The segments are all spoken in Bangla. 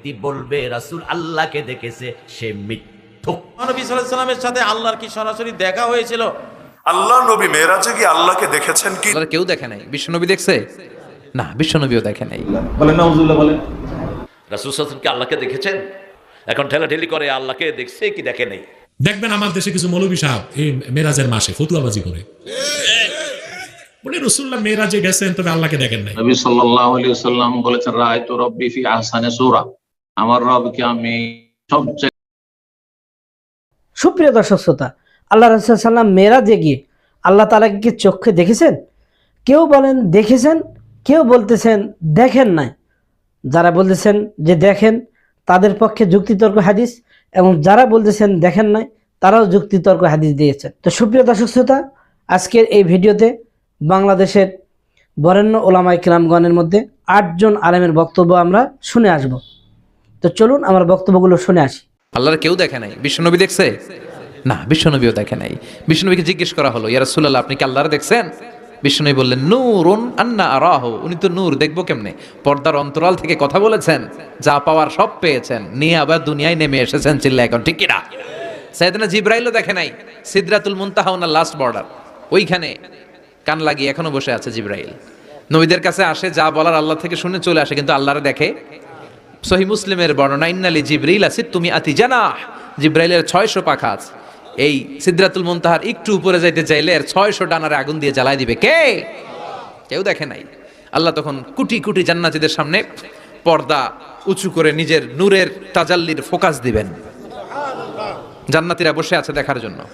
ব্যক্তি বলবে রাসূল আল্লাহকে দেখেছে সে মিথ্যুক। নবী সাল্লামের সাথে আল্লাহর কি সরাসরি দেখা হয়েছিল? আল্লাহ নবী মেয়েরাজে কি আল্লাহকে দেখেছেন কি? কেউ দেখে নাই। বিশ্বনবী দেখছে? না বিশ্বনবীও দেখে নাই। রাসূল সাল্লাল্লাহু কি আল্লাহকে দেখেছেন? এখন ঠেলাঠেলি করে আল্লাহকে দেখছে কি দেখে নেই? দেখবেন আমার দেশে কিছু মৌলবী সাহেব এই মেরাজের মাসে ফতুয়াবাজি করে। বলে রসুল্লাহ মেরাজে গেছেন তবে আল্লাহকে দেখেন নাই। নবী সাল্লাল্লাহু আলাইহি সাল্লাম বলেছেন রাআইতু রাব্বি ফি আহসানি সূরা। আমার রবকে আমি সবচেয়ে সুপ্রিয় দর্শক শ্রোতা, আল্লাহ রসুল সাল্লাম মেয়েরাজে গিয়ে আল্লাহ তালাকে কি চোখে দেখেছেন? কেউ বলেন দেখেছেন, কেউ বলতেছেন দেখেন নাই। যারা বলতেছেন যে দেখেন, তাদের পক্ষে যুক্তিতর্ক হাদিস এবং যারা বলতেছেন দেখেন নাই, তারাও যুক্তিতর্ক হাদিস দিয়েছেন। তো সুপ্রিয় দর্শক শ্রোতা, আজকের এই ভিডিওতে বাংলাদেশের বরেণ্য ওলামাই কিরামগণের মধ্যে আটজন আলেমের বক্তব্য আমরা শুনে আসব। তো চলুন আমার বক্তব্যগুলো শুনে আসি। আল্লাহর কেউ দেখে নাই? বিশ্বনবী দেখছে? না, বিশ্বনবীও দেখে নাই। বিশ্বনবীকে জিজ্ঞেস করা হলো ইয়ার রাসূলুল্লাহ, আপনি কি আল্লাহর দেখছেন? বিশ্বনবী বললেন, নূরুন আন্না আরাহ। উনি তো নূর, দেখব কেমনে? পর্দার অন্তরাল থেকে কথা বলেছেন, যা পাওয়ার সব পেয়েছেন। নিয়ে আবার দুনিয়ায় নেমে এসেছেন চিল্লা এখন, ঠিক কিনা সাইয়েদনা জিব্রাইলও দেখে নাই, সিদরাতুল মুনতাহা ওনার লাস্ট বর্ডার ওইখানে কান লাগিয়ে এখনও বসে আছে জিব্রাইল। নবীদের কাছে আসে, যা বলার আল্লাহ থেকে শুনে চলে আসে, কিন্তু আল্লাহরে দেখে সহি মুসলিমের বর্ণনা, ইন্নালি জিব্রাইল আসিদ তুমি আতি জানা জিব্রাইলের ছয়শো পাখা আছে। এই সিদ্রাতুল মুনতাহার একটু উপরে যাইতে চাইলে এর ছয়শো ডানারে আগুন দিয়ে জ্বালাই দিবে। কে? কেউ দেখে নাই। আল্লাহ তখন কুটি কুটি জান্নাতীদের সামনে পর্দা উঁচু করে নিজের নূরের তাজাল্লির ফোকাস দিবেন। জান্নাতীরা বসে আছে দেখার জন্য।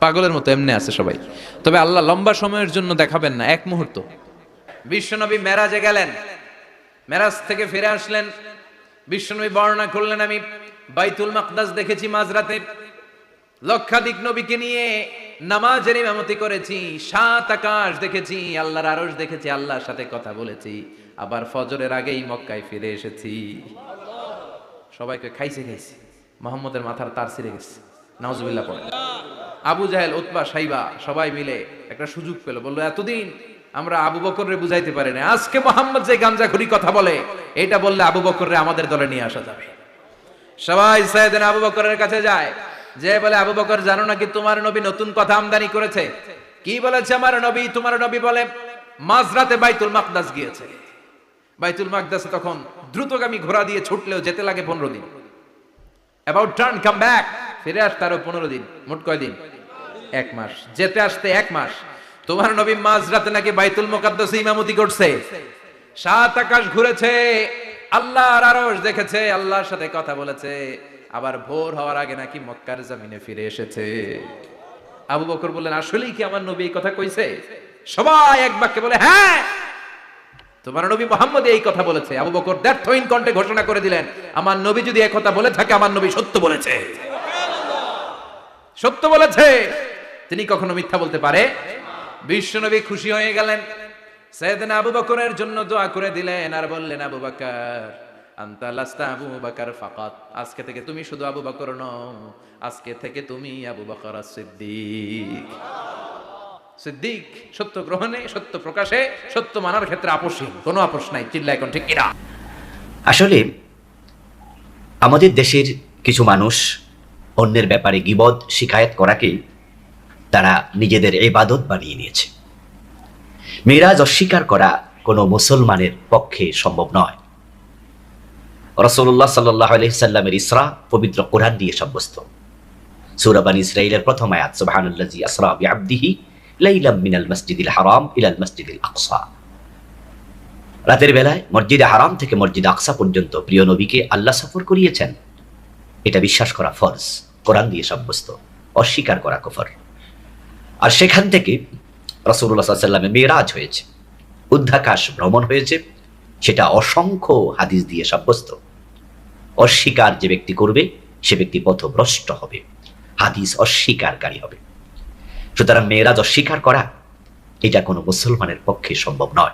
পাগলের মতো এমনি আছে সবাই। তবে আল্লাহ লম্বা সময়ের জন্য দেখাবেন না, এক মুহূর্ত। বিশ্বনবী মেরাজে গেলেন। মেরাজ থেকে ফিরে আসলেন। বিশ্বনবী বর্ণনা করলেন, আমি বাইতুল মাকদাস দেখেছি মাঝরাতে। লক্ষাধিক নবীকে নিয়ে নামাজের ইমামতি করেছি, সাত আকাশ দেখেছি, আল্লাহর আরশ দেখেছি, আল্লাহর সাথে কথা বলেছি। আবার ফজরের আগেই মক্কায় ফিরে এসেছি। সবাইকে খাইছে খাইছে। মোহাম্মদের মাথার তার ছিঁড়ে গেছে। নাউজুবিল্লাহ পড়ে। আবু জাহেল, উতবা, সাইবা, সবাই মিলে একটা সুযোগ পেল। বলল, এতদিন আমরা আবু বকররে বুঝাইতে পারি না আজকে মোহাম্মদ যে গামজাখুরি কথা বলে এটা বললে আবু বকররে আমাদের দলে নিয়ে আসা যাবে। সবাই সাইয়েদিন আবু বকরের কাছে যায়। যে বলে, আবু বকর, জানো নাকি তোমার নবী নতুন কথা আমদানি করেছে? কি বলেছে আমার নবী? তোমার নবী বলে, মাঝরাতে বাইতুল মাকদাস গিয়েছে। বাইতুল মাকদাসে তখন দ্রুতগামী ঘোড়া দিয়ে ছুটলেও যেতে লাগে পনেরো দিন। অ্যাবাউট টার্ন কাম ব্যাক ফিরে আসতে আরও পনেরো দিন, মোট কয়দিন এক মাস। যেতে আসতে এক মাস। তোমার নবী মাঝরাতে নাকি বাইতুল মোকাদ্দাসে ইমামতি করছে? সাত আকাশ ঘুরেছে, আল্লাহর আরশ দেখেছে, আল্লাহর সাথে কথা বলেছে। আবার ভোর হওয়ার আগে নাকি মক্কার জমিনে ফিরে এসেছে। আবু বকর বললেন, আসলেই কি আমার নবী এই কথা কইছে? সবাই এক বাক্যে বলে হ্যাঁ তোমার নবী মোহাম্মদ এই কথা বলেছে। আবু বকর দ্ব্যর্থহীন কণ্ঠে ঘোষণা করে দিলেন, আমার নবী যদি এই কথা বলে থাকে, আমার নবী সত্য বলেছে। সত্য বলেছে। তিনি কখনো মিথ্যা বলতে পারে? বিশ্বনবী খুশি হয়ে গেলেন। সৈয়দনা আবু বকরের জন্য দোয়া করে দিলেন আর বললেন, আবু বকর, আন্তা আবু বকর ফাকাত। আজকে থেকে তুমি শুধু আবু বকর নও, আজকে থেকে তুমি আবু বকর সিদ্দিক সিদ্দিক সত্য গ্রহণে, সত্য প্রকাশে, সত্য মানার ক্ষেত্রে আপোষহীন, কোনো আপোষ নাই চিল্লা এখন ঠিক কিনা? আসলে, আমাদের দেশের কিছু মানুষ অন্যের ব্যাপারে গিবদ, শিকায়ত করাকে তারা নিজেদের ইবাদত বানিয়ে নিয়েছে। মিরাজ অস্বীকার করা কোনো মুসলমানের পক্ষে সম্ভব নয়। রসল্লাহ সাল্লাহ আলহিসাল্লামের ইসরা পবিত্র কোরআন দিয়ে সাব্যস্ত। সুরাবান ইসরাইলের প্রথম আয়াত সুবহানাল্লাজি আসরা বিআবদিহি লাইলাম মিনাল মসজিদিল হারাম ইলাল মসজিদিল আকসা। রাতের বেলায় মসজিদে হারাম থেকে মসজিদ আকসা পর্যন্ত প্রিয় নবীকে আল্লাহ সফর করিয়েছেন। এটা বিশ্বাস করা ফরজ, কোরআন দিয়ে সাব্যস্ত, অস্বীকার করা কফর। আর সেখান থেকে রসুল্লাহ মেয়েরাজ হয়েছে। উদ্ধাকাশ ভ্রমণ হয়েছে। সেটা অসংখ্য হাদিস দিয়ে সাব্যস্ত। অস্বীকার যে ব্যক্তি করবে, সে ব্যক্তি পথভ্রষ্ট হবে। হাদিস অস্বীকারী হবে। সুতরাং মেয়েরাজ অস্বীকার করা, এটা কোনো মুসলমানের পক্ষে সম্ভব নয়।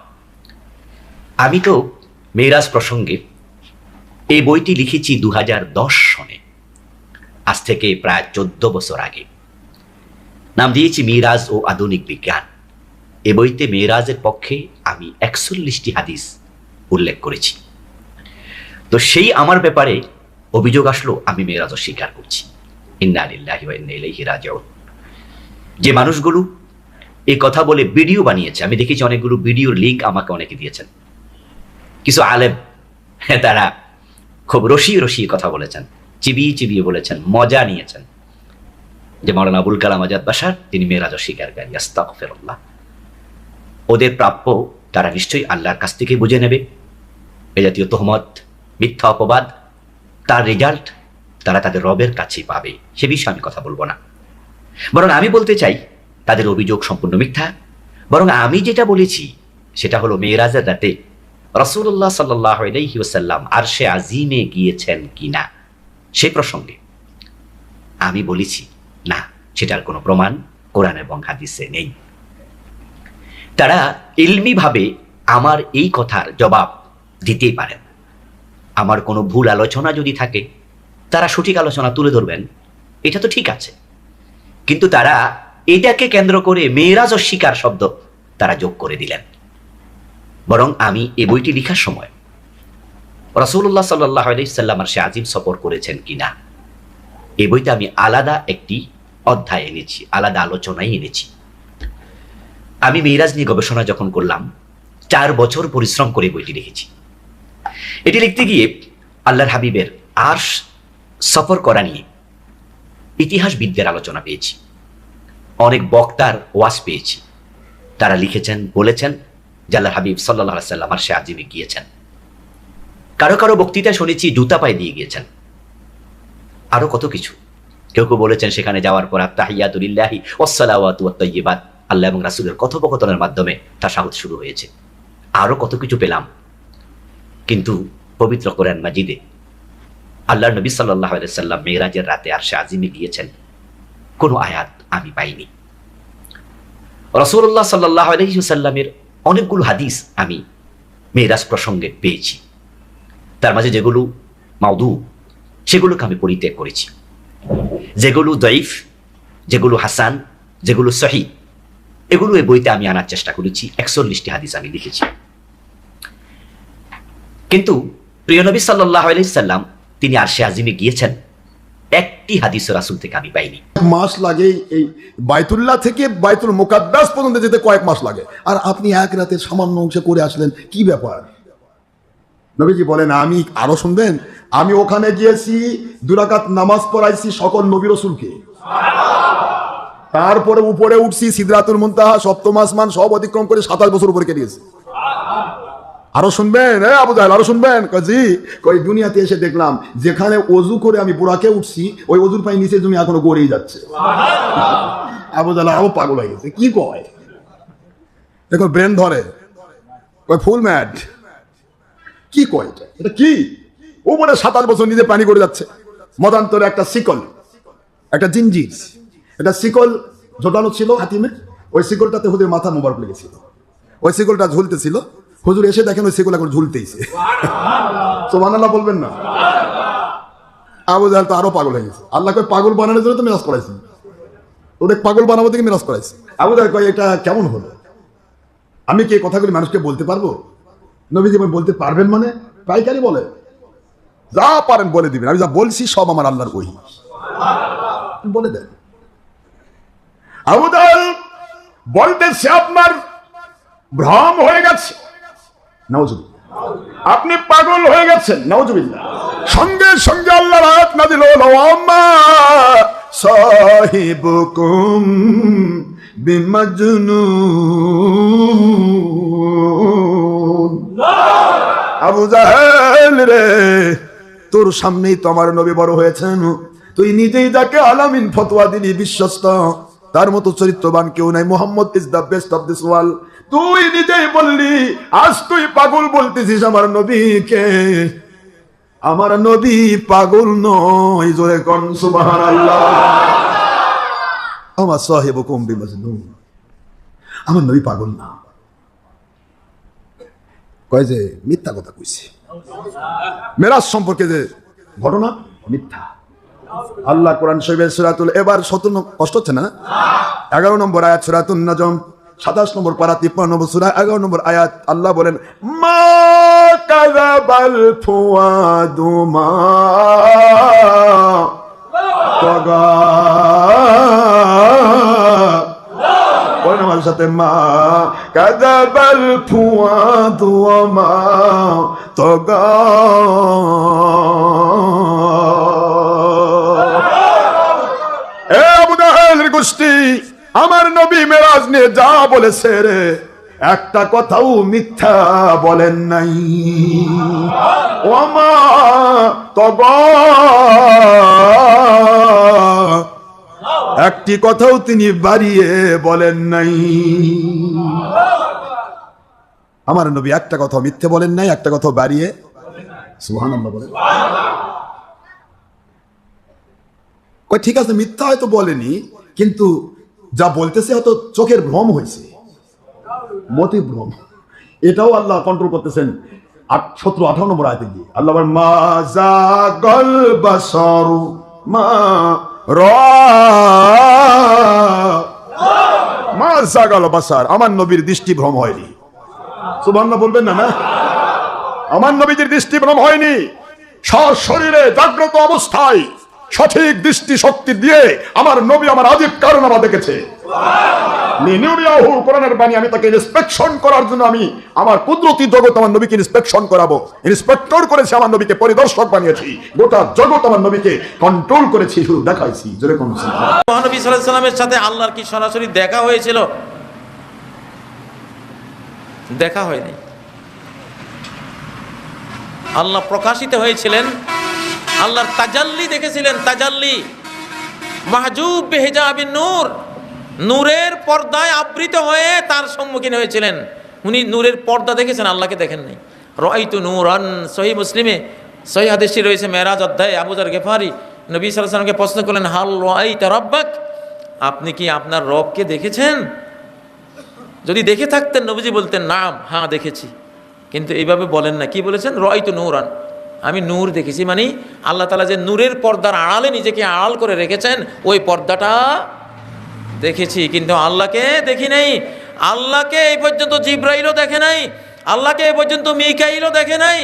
আমি তো মেয়েরাজ প্রসঙ্গে এই বইটি লিখেছি দু হাজার দশ সনে। আজ থেকে প্রায় চোদ্দ বছর আগে। নাম দিয়েছি মিরাজ ও আধুনিক বিজ্ঞান। এ বইতে মেয়েরাজের পক্ষে আমি একচল্লিশটি হাদিস উল্লেখ করেছি। তো সেই আমার ব্যাপারে অভিযোগ আসলো আমি মেয়েরাজ স্বীকার করছি। যে মানুষগুলো এই কথা বলে ভিডিও বানিয়েছে আমি দেখেছি অনেকগুলো ভিডিওর লিংক আমাকে অনেকে দিয়েছেন। কিছু আলেম হ্যাঁ, তারা খুব রসিয়ে রসিয়ে কথা বলেছেন চিবিয়ে চিবিয়ে বলেছেন মজা নিয়েছেন। যে মৌলানা আবুল কালাম আজাদ বাসার তিনি মেয়েরাজ স্বীকারকারী আস্তাগফিরুল্লাহ। ওদের প্রাপ্য তারা নিশ্চয়ই আল্লাহর কাছ থেকে বুঝে নেবে। এ জাতীয় তহমত, মিথ্যা অপবাদ, তার রেজাল্ট তারা তাদের রবের কাছেই পাবে। সে বিষয়ে আমি কথা বলব না। বরং আমি বলতে চাই, তাদের অভিযোগ সম্পূর্ণ মিথ্যা। বরং আমি যেটা বলেছি, সেটা হলো মেয়েরাজের রাতে রসুল্লাহ সাল্লাহ আর সে আজিমে গিয়েছেন কিনা, সে প্রসঙ্গে। আমি বলেছি, না, সেটার কোনো প্রমাণ কোরআন এবং হাদিসে নেই। তারা ইলমিভাবে আমার এই কথার জবাব দিতেই পারেন। আমার কোনো ভুল আলোচনা যদি থাকে, তারা সঠিক আলোচনা তুলে ধরবেন। এটা তো ঠিক আছে। কিন্তু তারা এটাকে কেন্দ্র করে মেয়েরাজ অস্বীকার শব্দ তারা যোগ করে দিলেন। বরং আমি এই বইটি লেখার সময় রসুল্লাহ সাল্লাহ সাল্লাম আর সে আজিম সফর করেছেন কিনা, এ বইতে আমি আলাদা একটি অধ্যায় এনেছি, আলাদা আলোচনাই এনেছি। আমি মেয়েরাজ নিয়ে গবেষণা যখন করলাম, চার বছর পরিশ্রম করে বইটি লিখেছি এটি লিখতে গিয়ে আল্লাহর হাবিবের আর সফর করা নিয়ে ইতিহাসবিদদের আলোচনা পেয়েছি। অনেক বক্তার ওয়াজ পেয়েছি। তারা লিখেছেন, বলেছেন যে আল্লাহর হাবিব সাল্লাহ সাল্লাম আর সে আজিমে গিয়েছেন। কারও কারও বক্তৃতা শুনেছি, জুতা পায়ে দিয়ে গিয়েছেন। আরও কত কিছু। কেউ কেউ বলেছেন, সেখানে যাওয়ার পর তাহিয়াতুলিল্লাহি ওসালাওয়াতু ওয়াত আল্লাহ এবং রাসূলের কথোপকথনের মাধ্যমে তার সাহস শুরু হয়েছে। আরও কত কিছু পেলাম। কিন্তু পবিত্র কোরআন মাজিদে আল্লাহ নবী সাল্লাহ সাল্লাম মেয়েরাজের রাতে আর সে আজিমে গিয়েছেন। কোনো আয়াত আমি পাইনি। রসুল্লাহ সাল্লাহ আলহিসাল্লামের অনেকগুলো হাদিস আমি মেয়েরাজ প্রসঙ্গে পেয়েছি। তার মাঝে যেগুলো মাউদু সেগুলোকে আমি পরিত্যাগ করেছি। যেগুলো দইফ যেগুলো হাসান, যেগুলো সহি এগুলো এই বইতে আমি আনার চেষ্টা করেছি, একচল্লিশটি হাদিস আমি লিখেছি। কিন্তু প্রিয় নবী সাল্লাহ আলাইসাল্লাম তিনি আরশে আজিমে গিয়েছেন। একটি হাদিস রাসুল থেকে আমি পাইনি। মাস লাগে এই বাইতুল্লাহ থেকে বাইতুল মোকাদ্দাস পর্যন্ত যেতে কয়েক মাস লাগে। আর আপনি এক রাতে সামান্য অংশে করে আসলেন, কি ব্যাপার? নবীজি বলেন, আমি আরও শুনবেন? আমি ওখানে গিয়েছি, দুরাকাত নামাজ পড়াইছি সকল নবী রসুলকে। তারপরে উপরে উঠছি সিদ্ধাতুল মুনতাহা, সপ্তম আসমান, সব অতিক্রম করে সাতাশ বছর উপরে কেটেছে আরও শুনবেন? হ্যাঁ আবু জাহেল, আরও শুনবেন? কাজী কই দুনিয়াতে এসে দেখলাম, যেখানে অজু করে আমি বুড়াকে উঠছি, ওই অজুর পাই নিচে তুমি এখনও গড়েই যাচ্ছে। আবু জাহেল আরও পাগল হয়ে গেছে, কি কয়? দেখো, ব্রেন ধরে। কয়, ফুল ম্যাট। কি কয় এটা? এটা কি? ও মনে সাতাশ বছর নিজে পানি করে যাচ্ছে। মতান্তরে একটা শিকল, একটা জিঞ্জির। একটা শিকল জোটানো ছিল হাতিমে ওই শিকলটাতে হুদের মাথা মোবারক লেগেছিল। ওই শিকলটা ঝুলতেছিল। হুজুর এসে দেখেন ওই শিকল এখন ঝুলতেইছে। সোমানাল্লাহ বলবেন না। আবু জাহাল তো আরও পাগল হয়ে গেছে। আল্লাহ আল্লাহকে পাগল বানানোর জন্য তো মেরাজ করাইছি। ওদের পাগল বানাবো থেকে মেরাজ করাইছি। আবু জাহাল কয় এটা কেমন হলো? আমি কি এই কথাগুলি মানুষকে বলতে পারব? নবী জীবন বলতে পারবেন মানে? পাইকারি বলে। যা পারেন বলে দিবেন। আমি যা বলছি সব আমার আল্লাহর ওই বলে দেন। আবু জাহাল বলতেছে আপনার ভ্রম হয়ে গেছে। আপনি পাগল হয়ে গেছেন। নওজুবিল্লাহ সঙ্গে সঙ্গে আল্লাহ বিমাজনুন। আবু জাহেল রে, তোর সামনেই তো আমার নবী বড় হয়েছেন। তুই নিজেই যাকে আলামিন ফতোয়া দিলি, বিশ্বস্ত। তার মতো চরিত্রবান কেউ নাই। Mohammad is the best of this world তুই নিজেই বললি, আজ তুই পাগল বলতেছিস আমার নবীকে। আমার নবী পাগল নয়, জোরে কন সুবহানাল্লাহ। আমার সাহেব কম্বি মজনুন আমার নবী পাগল না। কয় যে, মিথ্যা কথা কইছে। মেরাজ সম্পর্কে যে ঘটনা, মিথ্যা। আল্লাহ কোরআন শরীফের সুরাতুল, এবার ন- কষ্ট হচ্ছে না? এগারো নম্বর আয়াত সুরাতুল নজম। সাতাশ নম্বর পারা, তিপ্পান্ন নম্বর সুরা, এগারো নম্বর আয়াত, আল্লাহ বলেন, মা কাযাবাল ফুয়াদু মা তগা। সাথে, মা মা তগা। গোষ্ঠী, আমার নবী মেরাজ নিয়ে যা বলেছে রে, একটা কথাও মিথ্যা বলেন নাই। ওমা তব একটি কথাও তিনি বাড়িয়ে বলেন নাই। আমার নবী একটা কথা মিথ্যে বলেন নাই, একটা কথা বাড়িয়ে। সুবহানাল্লাহ বলেন। ঠিক আছে, মিথ্যা হয়তো বলেনি কিন্তু যা বলতেছে হয়তো চোখের ভ্রম হয়েছে। মতি ভ্রম। এটাও আল্লাহ কন্ট্রোল করতেছেন আট, সতেরো, আঠারো নম্বর আয়তে দিয়ে আল্লাহ মা জাগাল বাসারু, মা র, মা জাগাল বাসার, আমার নবীর দৃষ্টি ভ্রম হয়নি। সুবহানাল্লাহ বলবেন না না? আমার নবীজির দৃষ্টিভ্রম হয়নি। শরীরে জাগ্রত অবস্থায় সঠিক দৃষ্টি শক্তি দিয়ে আমার নবী আমার আজীব কারণামা দেখেছে। কোরআনের বাণী আমি তাকে ইন্সপেকশন করার জন্য আমি আমার কুদরতি জগৎ আমার নবীকে ইন্সপেকশন করাবো। ইন্সপেক্টর করেছি আমার নবীকে পরিদর্শক বানিয়েছি। গোটা জগৎ আমার নবীকে কন্ট্রোল করেছি শুধু দেখাইছি জোরে মহানবী সাল্লামের সাথে আল্লাহর কি সরাসরি দেখা হয়েছিল? দেখা হয়নি। আল্লাহ প্রকাশিত হয়েছিলেন আল্লাহর তাজাল্লি দেখেছিলেন, তাজাল্লি। মাহজুব বেহেজাবিন নূর, নূরের পর্দায় আবৃত হয়ে তার সম্মুখীন হয়েছিলেন। উনি নূরের পর্দা দেখেছেন, আল্লাহকে দেখেন নাই। রয়তু নূরান, সহি মুসলিমে, সহি হাদিসটি রয়েছে মেরাজ অধ্যায় আবুজার গেফারি। নবী সাল্লামকে প্রশ্ন করলেন, হাল রয়তা রব্বাক? আপনি কি আপনার রবকে দেখেছেন? যদি দেখে থাকতেন, নবীজি বলতেন, নাম হ্যাঁ দেখেছি। কিন্তু এইভাবে বলেন না। কি বলেছেন? রয় তো নূরান। আমি নূর দেখেছি মানে আল্লাহ তালা যে নূরের পর্দার আড়ালে নিজেকে আড়াল করে রেখেছেন, ওই পর্দাটা দেখেছি, কিন্তু আল্লাহকে দেখি নাই। আল্লাহকে এই পর্যন্ত জিব্রাইলও দেখে নাই, আল্লাহকে এই পর্যন্ত মিকাইলও দেখে নাই,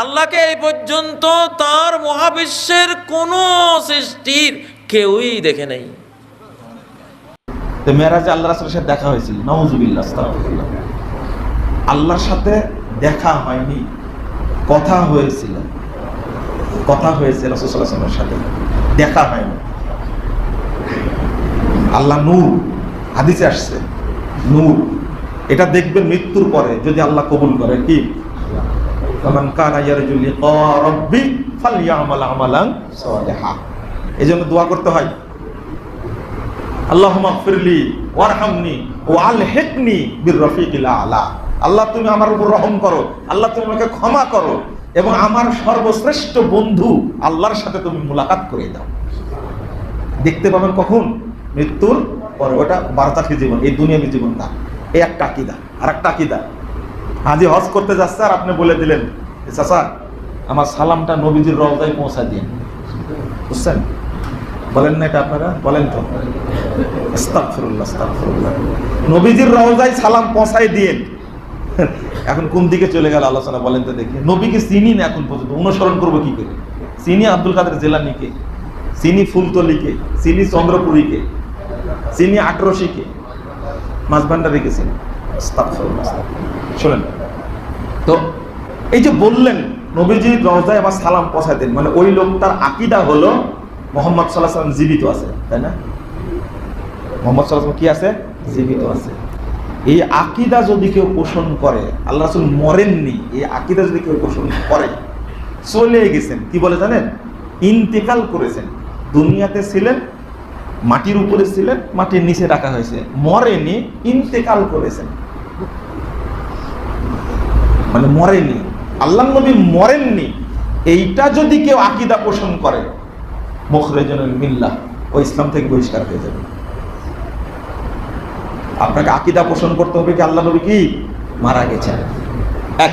আল্লাহকে এই পর্যন্ত তার মহাবিশ্বের কোনো সৃষ্টির কেউই দেখে নাই। তো মেয়েরাজে আল্লাহ সাথে দেখা হয়েছিল নওয়াজুবিল্লাহ আল্লাহর সাথে দেখা হয়নি, কথা হয়েছিল। কথা হয়েছে রসুলের সাথে। দেখা হয়নি। আল্লাহ নূর, হাদিসে আসছে, নূর। এটা দেখবেন মৃত্যুর পরে, যদি আল্লাহ কবুল করে, কি? সালিহা। এজন্য দোয়া করতে হয়। আল্লাহ ওয়ারহামনি আল্লাহ তুমি আমার উপর রহম করো। আল্লাহ তুমি আমাকে ক্ষমা করো। এবং আমার সর্বশ্রেষ্ঠ বন্ধু আল্লাহর সাথে তুমি মুলাকাত করে দাও। দেখতে পাবেন কখন? মৃত্যুর পরে। ওটা বারতাকি জীবন, এই দুনিয়াবী জীবন না। এই এক টাকিদা আর এক টাকিদা হাজি হজ করতে যাচ্ছে আর আপনি বলে দিলেন, "এ চাচা, আমার সালামটা নবীজির রওজায় পৌঁছা দিন। বুঝছেন? বলেন না এটা আপনারা? বলেন তো। আস্তাগফিরুল্লাহ আস্তাগফিরুল্লাহ। নবীজির রওজায় সালাম পৌঁছাই দিয়েন। এখন কোন দিকে চলে গেল আলোচনা বলেন তো দেখি। নবীকে চিনি না এখন পর্যন্ত, অনুসরণ করব কি করে? চিনি আব্দুল কাদের জেলানিকে চিনি ফুলতলিকে চিনি চন্দ্রপুরীকে চিনি আটরশিকে মাছ ভান্ডারিকে চিনি। শোনেন, তো এই যে বললেন, নবীজি রওজায় আমার সালাম পৌঁছায় দেন মানে ওই লোকটার আকিদা হলো মোহাম্মদ সাল্লাহ সাল্লাম জীবিত আছে, তাই না? মোহাম্মদ সাল্লাহ কি আছে? জীবিত আছে। এই আকিদা যদি কেউ পোষণ করে, আল্লাহ রাসুল মরেননি, এই আকিদা যদি কেউ পোষণ করে, চলে গেছেন, কি বলে জানেন? ইন্তেকাল করেছেন। দুনিয়াতে ছিলেন, মাটির উপরে ছিলেন, মাটির নিচে রাখা হয়েছে। মরেনি, ইন্তেকাল করেছেন। মানে মরেনি। আল্লাহ নবী মরেননি। এইটা যদি কেউ আকিদা পোষণ করে মুখরেজনুল মিল্লাহ, ও ইসলাম থেকে বহিষ্কার হয়ে যাবে। আপনাকে আকিদা পোষণ করতে হবে কি আল্লাহ নবী কি? মারা গেছেন। এক,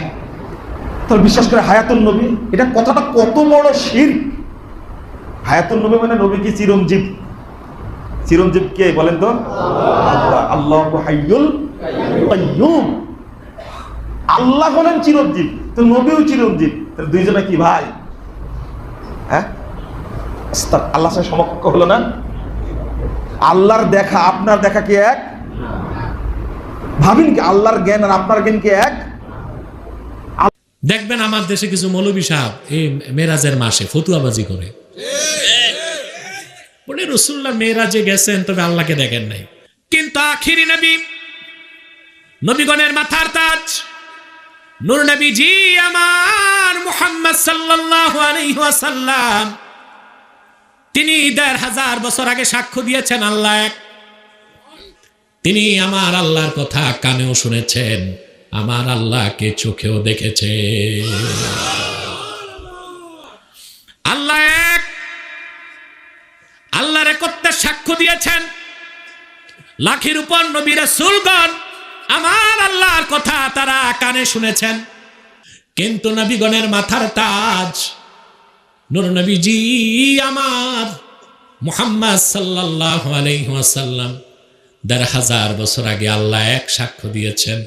তাহলে বিশ্বাস করে হায়াতুল নবী, এটা কথাটা কত বড় শির। হায়াতুল নবী মানে নবী কি চিরঞ্জীব? চিরঞ্জীব কে বলেন তো? আল্লাহ। আল্লাহ হলেন চিরঞ্জীব, তো নবীও চিরঞ্জীব। তাহলে দুইজনে কি ভাই? হ্যাঁ? আল্লাহ সমকক্ষ হলো না? আল্লাহর দেখা, আপনার দেখা কি এক? ভাবিন কি আল্লাহর জ্ঞান আর আপনার জ্ঞান কি এক? দেখবেন আমার দেশে কিছু মৌলবী সাহেব, এই মেরাজের মাসে ফতুয়াবাজি করে। বলে রসুল্লাহ মেয়েরাজে গেছেন, তবে আল্লাহকে দেখেন নাই। কিন্তু আখিরি নবী, নবীগণের মাথার তাজ, নূর নবী জি আমার মুহাম্মদ সাল্লাল্লাহু আলাইহি ওয়াসাল্লাম, তিনি দেড় হাজার বছর আগে সাক্ষ্য দিয়েছেন, আল্লাহ এক তিনি আমার আল্লাহর কথা কানেও শুনেছেন, আমার আল্লাহকে চোখেও দেখেছে আল্লাহ এক সাক্ষ্য দিয়েছেন, লাখের উপর নবীরা আমার আল্লাহর কথা তারা কানে শুনেছেন। কিন্তু নবীগণের মাথার তাজ, নূর নবীজি আমার মুহাম্মদ সাল্লাল্লাহু আলাইহি ওয়াসাল্লাম দেড় হাজার বছর আগে আল্লাহ এক সাক্ষ্য দিয়েছেন।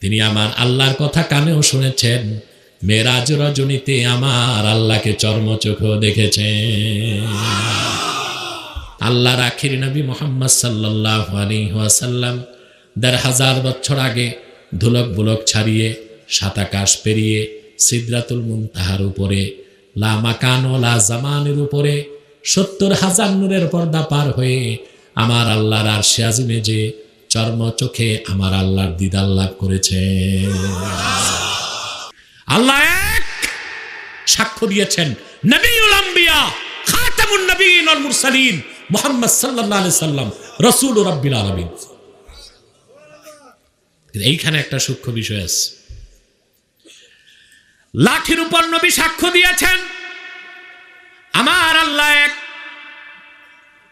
তিনি আমার আল্লাহর কথা কানেও শুনেছেন। মেরাজ রজনীতে আমার আল্লাহকে চর্মচোখেও দেখেছেন। আল্লাহর আখির নবী মোহাম্মদ সাল্লাহ আলী ওয়াসাল্লাম দেড় হাজার বছর আগে ধুলক বুলক ছাড়িয়ে সাতাকাশ পেরিয়ে, সিদ্রাতুল মুনতাহার উপরে, লা মাকান ও লা জামানের উপরে, সত্তর হাজার নূরের পর্দা পার হয়ে আমার আল্লাহর আর আজিমে যে চর্ম চোখে আমার আল্লাহর দিদার লাভ করেছে। আল্লাহ সাক্ষ্য দিয়েছেন সাল্লাম এইখানে একটা সূক্ষ্ম বিষয় আছে। লাঠির উপর নবী সাক্ষ্য দিয়েছেন, আমার আল্লাহ এক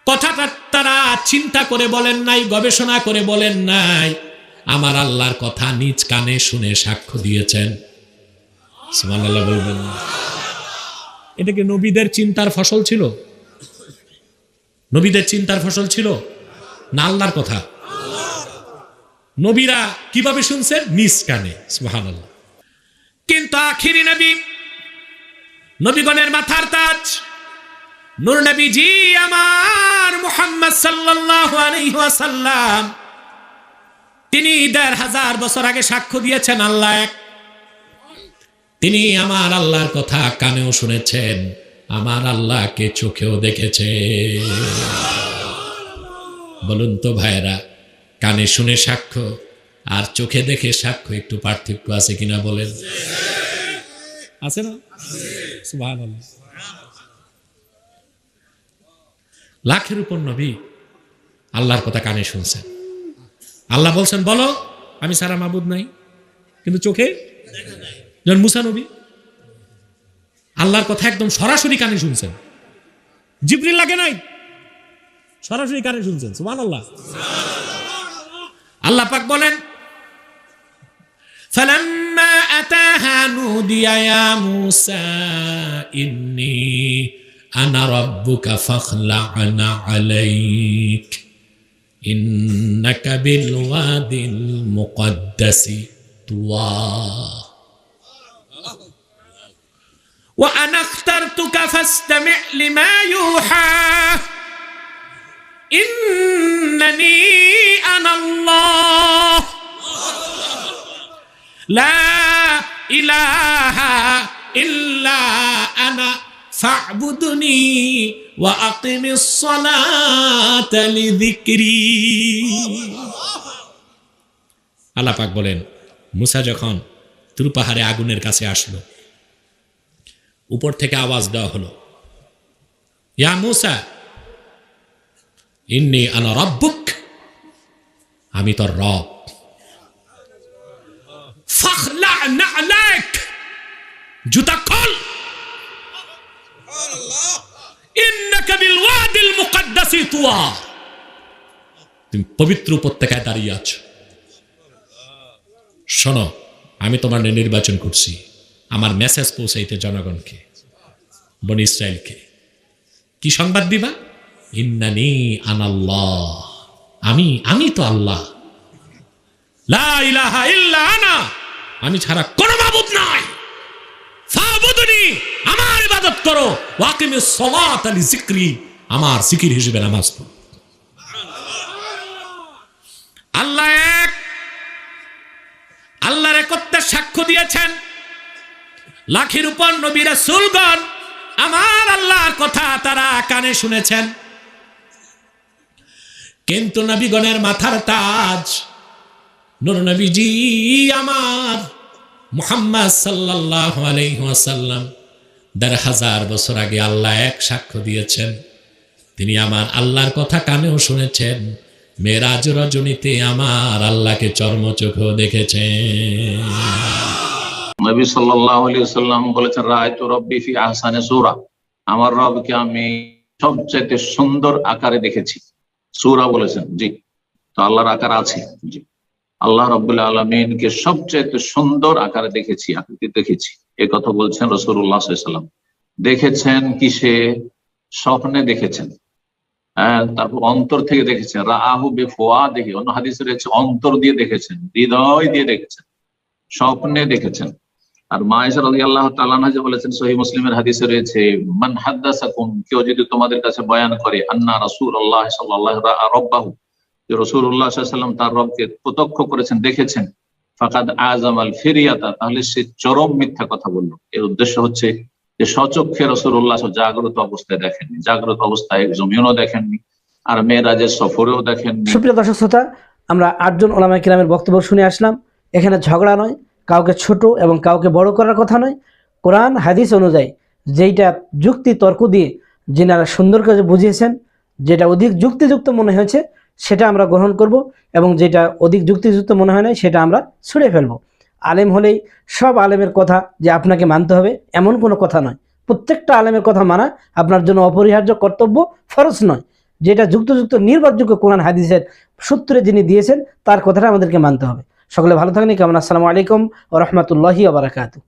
কথাটা তারা চিন্তা করে বলেন নাই, গবেষণা করে বলেন নাই। আমার আল্লাহর কথা নিজ কানে শুনে সাক্ষ্য দিয়েছেন। বলবেন এটা কি নবীদের চিন্তার ফসল ছিল? নবীদের চিন্তার ফসল ছিল না আল্লাহর কথা? নবীরা কীভাবে শুনছেন? নিজ কানে, সুবহানাল্লাহ। কিন্তু আখিরি নবী, নবীগণের মাথার তাজ, নূর নবী জি আমার মুহাম্মদ আলাইহি ওয়াসাল্লাম, তিনি দেড় হাজার বছর আগে সাক্ষ্য দিয়েছেন, আল্লাহ এক। তিনি আমার আল্লাহর কথা কানেও শুনেছেন, আমার আল্লাহকে চোখেও দেখেছে বলুন তো ভাইরা কানে শুনে সাক্ষ্য আর চোখে দেখে সাক্ষ্য একটু পার্থক্য আছে কিনা বলেন? আছে না? লাখের উপর নবী আল্লাহর কথা কানে শুনছেন আল্লাহ বলছেন বলো আমি সারা মাবুদ নাই কিন্তু চোখে যেমন মুসা নবী আল্লাহর কথা একদম সরাসরি কানে শুনছেন জিবরিল লাগে নাই সরাসরি কানে শুনছেন সুমান আল্লাহ আল্লাহ পাক বলেন فلما أتاها نودي يا موسى إني أنا ربك فاخلع عليك. إنك بالوادي المقدس طوى وأنا اخترتك فاستمع لما يوحى. إنني أنا الله. لا إله إلا أنا. আল্লাপাক বলেন, মুসা যখন তুর পাহাড়ে আগুনের কাছে আসলো, উপর থেকে আওয়াজ দেওয়া হলো, ইয়া মুসা, ইন্নি আনা রব্বুক, আমি তোর রব। জুতা তুয়া তুমি পবিত্র উপত্যকায় দাঁড়িয়ে আছো। শোনো, আমি তোমার নির্বাচন করছি। আমার মেসেজ পৌঁছাইতে জনগণকে, বন ইসরায়েলকে। কি সংবাদ দিবা? ইন্নানি আনাল্লাহ। আমি আমি তো আল্লাহ। আনা। আমি ছাড়া কোনো মাবুদ নাই। আমার ইবাদত করো। ওয়াকিমিস সালাত আলি যিকরি। আমার সিকির হিসেবে নামাজ আল্লাহ এক। আল্লাহর একত্বের সাক্ষ্য দিয়েছেন। লাখির উপর নবী রাসূলগণ আমার আল্লাহর কথা তারা কানে শুনেছেন। কিন্তু নবীগণের মাথার তাজ নূর নবীজি আমার মুহাম্মদ সাল্লাল্লাহু আলাইহি দেড় হাজার বছর আগে আল্লাহ এক সাক্ষ্য দিয়েছেন। তিনি আমার আল্লাহর কথা কানেও শুনেছেন। মেরাজ রজনীতে আমার আল্লাহকে চর্মচোখেও দেখেছেন। নবী সাল্লাল্লাহু আলাইহি সাল্লাম বলেছেন, রাআইতু রব্বি ফি আহসানি সূরা। আমার রবকে আমি সবচেয়ে সুন্দর আকারে দেখেছি। সূরা বলেছেন, জি। তো আল্লাহর আকার আছে, জি। আল্লাহ রাব্বুল আলামিনকে সবচেয়ে সুন্দর আকারে দেখেছি, আকৃতি দেখেছি। এই কথা বলছেন রাসূলুল্লাহ সাল্লাল্লাহু আলাইহি সাল্লাম দেখেছেন কিসে? স্বপ্নে দেখেছেন। তারপর অন্তর থেকে দেখেছেন। রাহু বেফোয়া দেখে, অন্য হাদিসে রয়েছে, অন্তর দিয়ে দেখেছেন, হৃদয় দিয়ে দেখেছেন, স্বপ্নে দেখেছেন। আর মায়েশা রাদিয়াল্লাহু আল্লাহ আনহা যে বলেছেন, সহিহ মুসলিমের হাদিসে রয়েছে, মান হাদ্দাসাকুম কেউ যদি তোমাদের কাছে বয়ান করে, আন্না রাসূলুল্লাহ সাল্লাল্লাহু রাআ রাব্বাহু যে সাল্লাল্লাহু আলাইহি ওয়াসাল্লাম তার রবকে প্রত্যক্ষ করেছেন, দেখেছেন, ফাকাদ আযাম আল ফিরিয়াতা তাহলে সে চরম মিথ্যা কথা বলল। এর উদ্দেশ্য হচ্ছে যে সচক্ষে রাসূলুল্লাহ জাগ্রত অবস্থায় দেখেননি। জাগ্রত অবস্থায় জমিনও দেখেননি। আর মেয়েরাজের সফরেও দেখেননি। সুপ্রিয় দর্শক শ্রোতা, আমরা আটজন ওলামা কিরামের বক্তব্য শুনে আসলাম। এখানে ঝগড়া নয়, কাউকে ছোট এবং কাউকে বড় করার কথা নয়। কোরআন, হাদিস অনুযায়ী যেইটা যুক্তি, তর্ক দিয়ে যিনারা সুন্দর করে বুঝিয়েছেন, যেটা অধিক যুক্তিযুক্ত মনে হয়েছে, সেটা আমরা গ্রহণ করব এবং যেটা অধিক যুক্তিযুক্ত মনে হয় না সেটা আমরা ছুঁড়ে ফেলব। আলেম হলেই সব আলেমের কথা যে আপনাকে মানতে হবে, এমন কোনো কথা নয়। প্রত্যেকটা আলেমের কথা মানা আপনার জন্য অপরিহার্য কর্তব্য ফরজ নয়। যেটা যুক্তযুক্ত, নির্ভরযোগ্য কোরআন, হাদিসের সূত্রে যিনি দিয়েছেন, তার কথাটা আমাদেরকে মানতে হবে। সকলে ভালো থাকেন কেমন? আসসালামু আলাইকুম ও রহমতুল্লাহি আবরাকাতু